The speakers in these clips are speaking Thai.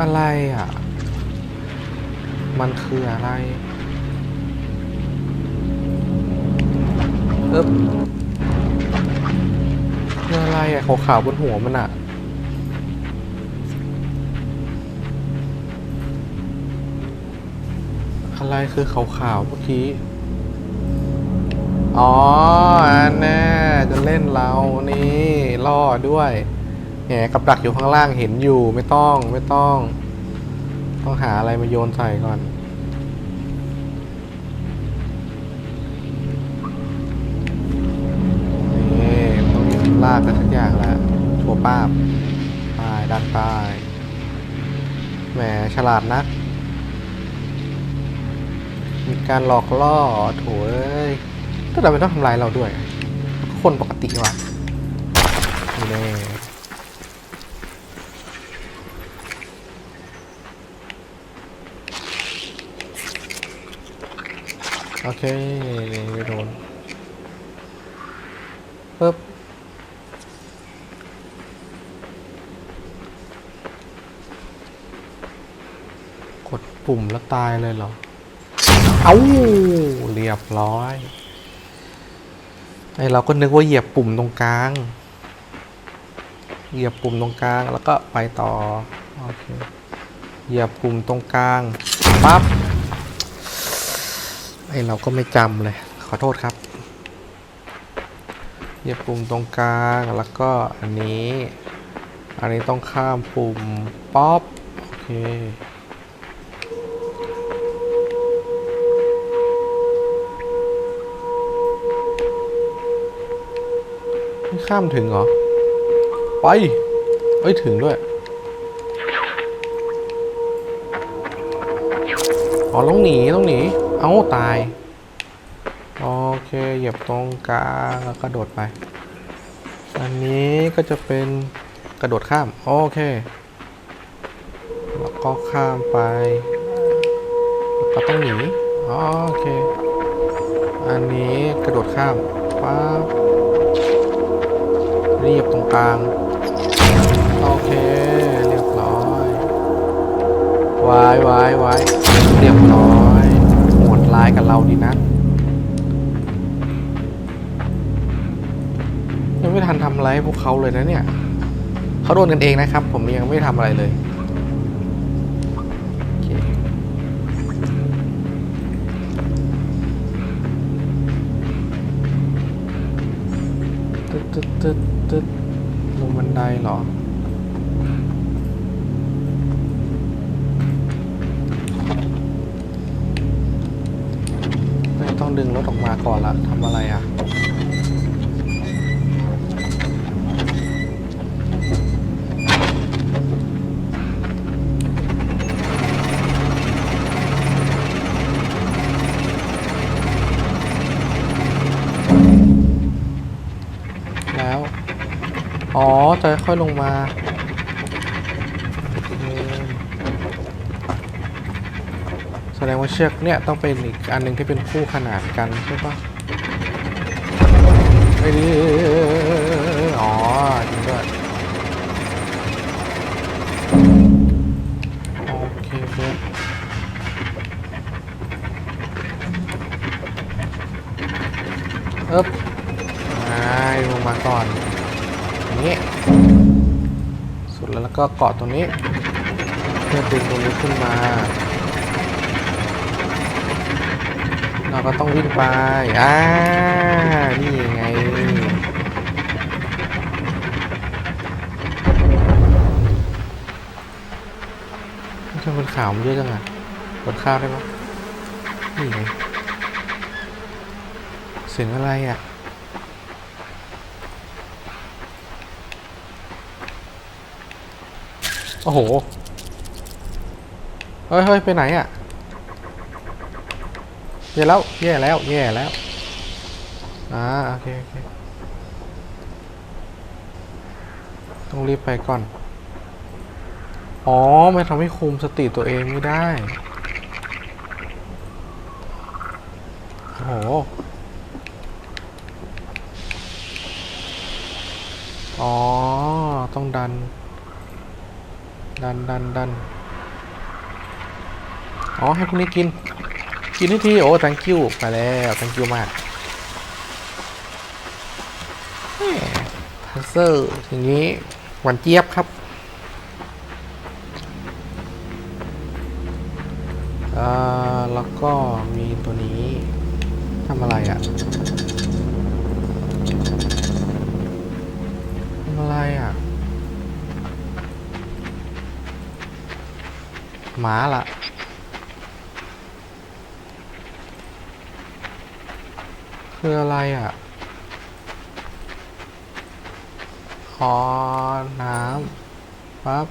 อะไรอะ มันคืออะไรเอ๊บคืออะไรอะขาวๆบนหัวมันอะอะไรคือขาวๆเมื่อกี้ อ๋ออันแน่จะเล่นเรานี่ล่อด้วย หมกับดักอยู่ข้างล่างเห็นอยู่ไม่ต้องไม่ต้อง ต้องหาอะไรมาโยนใส่ก่อน นี่ต้องมีลากกันสักอย่างละชัวป้าบตายดันตายแหมฉลาดนักมีการหลอกล่อโถเอ้ยก็ทำไมต้องทำลายเราด้วย คนปกติวะนี่แน่ โอเคนี่ไม่โดนปึ๊บกดปุ่มแล้วตายเลยเหรอ เอาเรียบร้อยไอเราก็นึกว่าเหยียบปุ่มตรงกลาง เหยียบปุ่มตรงกลางแล้วก็ไปต่อ โอเค เหยียบปุ่มตรงกลางปั๊บ ไอเราก็ไม่จำเลย ขอโทษครับเหยียบปุ่มตรงกลางแล้วก็อันนี้ อันนี้ต้องข้ามปุ่มป๊อปโอเคข้ามถึงเหรอ ไป เอ้ย ถึงด้วย อ๋อ ต้องหนี ต้องหนี เอ้าตาย โอเคเหยียบตรงกลางแล้วกระโดดไป อันนี้ก็จะเป็นกระโดดข้าม โอเค แล้วก็ข้ามไปแล้วก็ต้องหนี โอเค อันนี้กระโดดข้ามปั๊บเรียบตรงกลาง โอเค เรียบร้อยวายวายวายเรียบร้อย ร้ายกับเราดีนะ ยังไม่ทันทำอะไรให้พวกเขาเลยนะเนี่ย เขาโดนกันเองนะครับ ผมยังไม่ทำอะไรเลยตึ๊ดตึ๊ดตึ๊ดตึ๊ดลงบันไดเหรอ ก่อนละทำอะไรอะแล้ว อ๋อจะค่อยลงมาโอเคแส ดงว่าเชือกเนี่ยต้องเป็นอีกอันหนึ่งที่เป็นคู่ขนานกันใช่ปะเอ้ยอ๋อจริงด้วยโอเคเพื่อนเอ๊บอ่าลงมาก่อนอย่างนี้ สุดแล้วแล้วก็เกาะตรงนี้เพื่อดึงตรงนี้ขึ้นมา เราก็ต้องวิ่งไปอ่านี่ไง ทำไมมันขาวมันเยอะจังอะกดข้าวได้ปะนี่ไงเสียงอะไรอะโอ้โห เฮ้ยเฮ้ยไปไหนอะ แย่แล้วแย่แล้วแย่แล้วอ่าโอเคโอเคต้องรีบไปก่อน อ๋อมันทำให้คุมสติตัวเองไม่ได้โอ้โหอ๋อ ต้องดัน ดันดันดัน อ๋อ ให้พวกนี้กิน กินให้ทีโอ้ thank you ไปแล้ว thank you มากพัซเซอร์อย่างนี้หวานเจี๊ยบครับอ่าแล้วก็มีตัวนี้ทำอะไรอะ่ะทำอะไรอะ่ะหมาล่ะ คืออะไรอะขอน้ำปั๊บ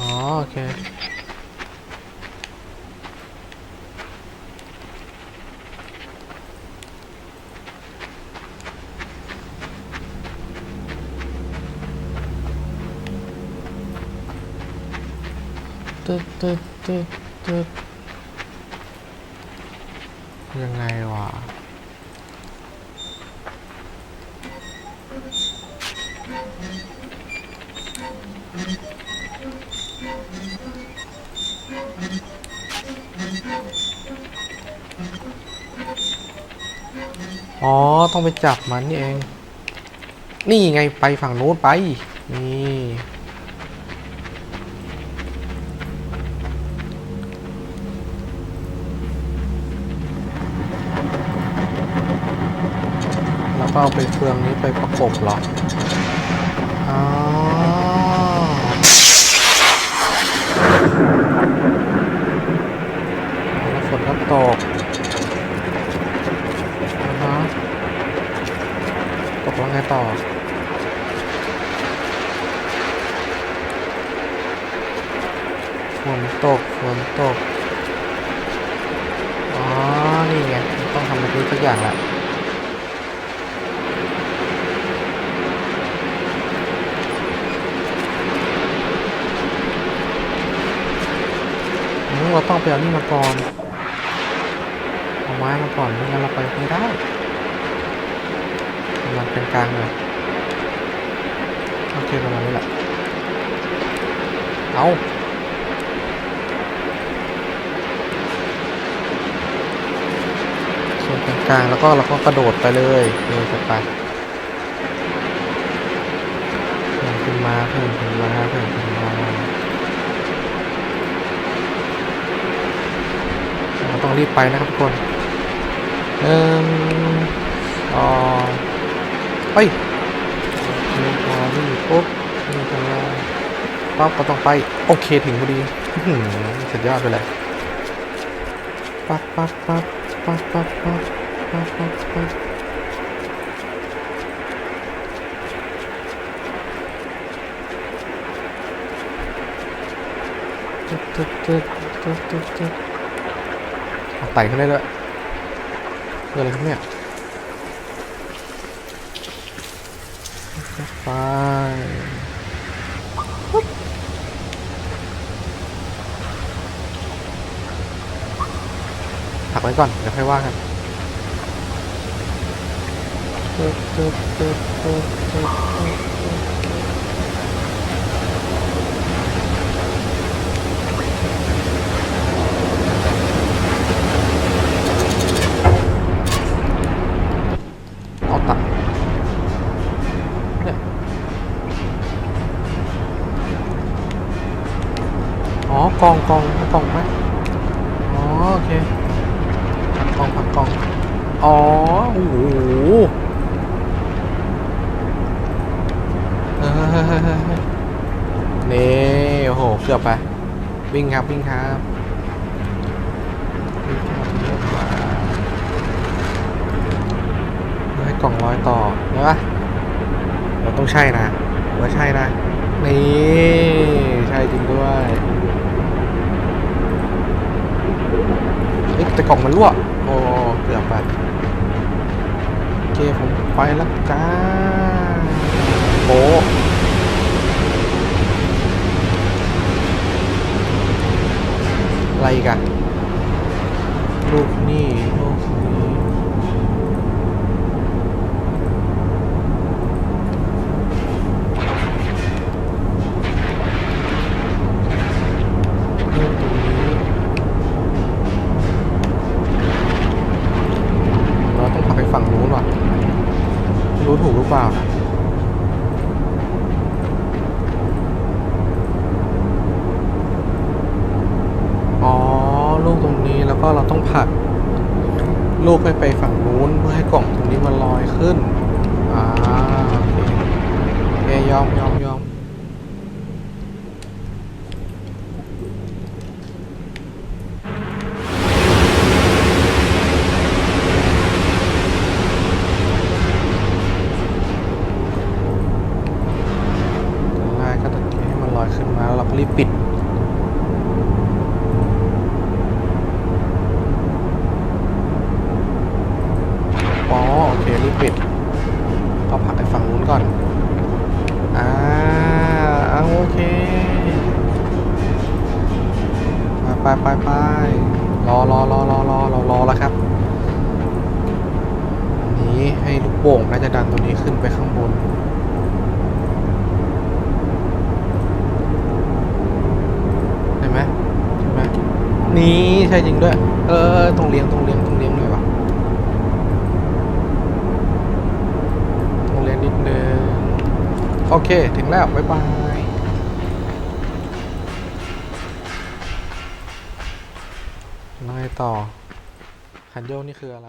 อ๋อโอเค ตึ๊ดตึ๊ดตึ๊ดยังไงวะอ๋อ ต้องไปจับมันนี่เอง นี่ไงไปฝั่งนู้นไป นี่ ก็เอาไปเครื่องนี้ไปประกบหรออ๋อฝนก็ตกอ่าฮะตกแล้วไงต่อฝนตกฝนตก อ๋อ นี่ไง ต้องทำแบบนี้สักอย่างละ อืมเราต้อง ไปเอานี่มาก่อนเอาไม้มาก่อนไม่งั้นเราไปไม่ได้มันเป็นกลางเลยโอเคประมาณนี้แหละเอาส่วนกลางแล้วก็เราก็กระโดดไปเลยเลยจะไปเพิ่มขึ้นมาเพิ่มขึ้นมาเพิ่มขึ้นมา เรา ต้องรีบไปนะครับทุกคนหนึ่งสองไปนี่พอนี่ปุ๊บนี่ตรงนี้ปั๊บก็ต้องไป โอเคถึงพอดีสุดยอดไปเลยปั๊บปั๊บปั๊บปั๊บปั๊บปั๊บปั๊บปั๊บปั๊บตึ๊ดตึ๊ดตึ๊ดตึ๊ดตึ๊ด ไต่ขึ้นได้ด้วยเกิดอะไรขึ้นเนี่ยไปผักไว้ก่อน เดี๋ยวค่อยว่ากันเตึ๊ดตึ๊ดตึ๊ดตึ๊ดตึ๊ด อ๋อกองกองกองไหมอ๋อโอเคกองผักกองอ๋อโอ้โหเฮ้ยนี่โอ้โหเกือบไปวิ่งครับวิ่งครับวิ่งครับวิ่งมาให้กล่องร้อยต่อได้ปะเราต้องใช่นะว่าใช่นะนี่ใช่จริงด้วย แต่กล่องมันรั่ว โอ้เกือบไปโอเคผมไปแล้วจ้าโบะไรกัน ว่ะรู้ถูกหรือเปล่านะอ๋อ ลูกตรงนี้แล้วก็เราต้องผลัก ลูกให้ไปฝั่งนู้นเพื่อให้กล่องตรงนี้มันลอยขึ้น อ่า โอเคโอเคยอมยอมยอม โอเครีบปิดก็ผลักไปฝั่งนู้นก่อน อ่าเอาโอเคไปไปไปไปรอรอรอรอรอเรารอแล้วครับนี้ให้ลูกโป่งน่าจะดันตัวนี้ขึ้นไปข้างบนเห็นไหมเห็นไหมนี่ใช่จริงด้วย เออต้องเลี้ยงต้องเลี้ยงต้องเลี้ยงหน่อยวะต้องเรียนนิดนึง โอ เค ถึงแล้ว บ๊ายบายแล้วไงต่อคันโยกนี่คืออะไร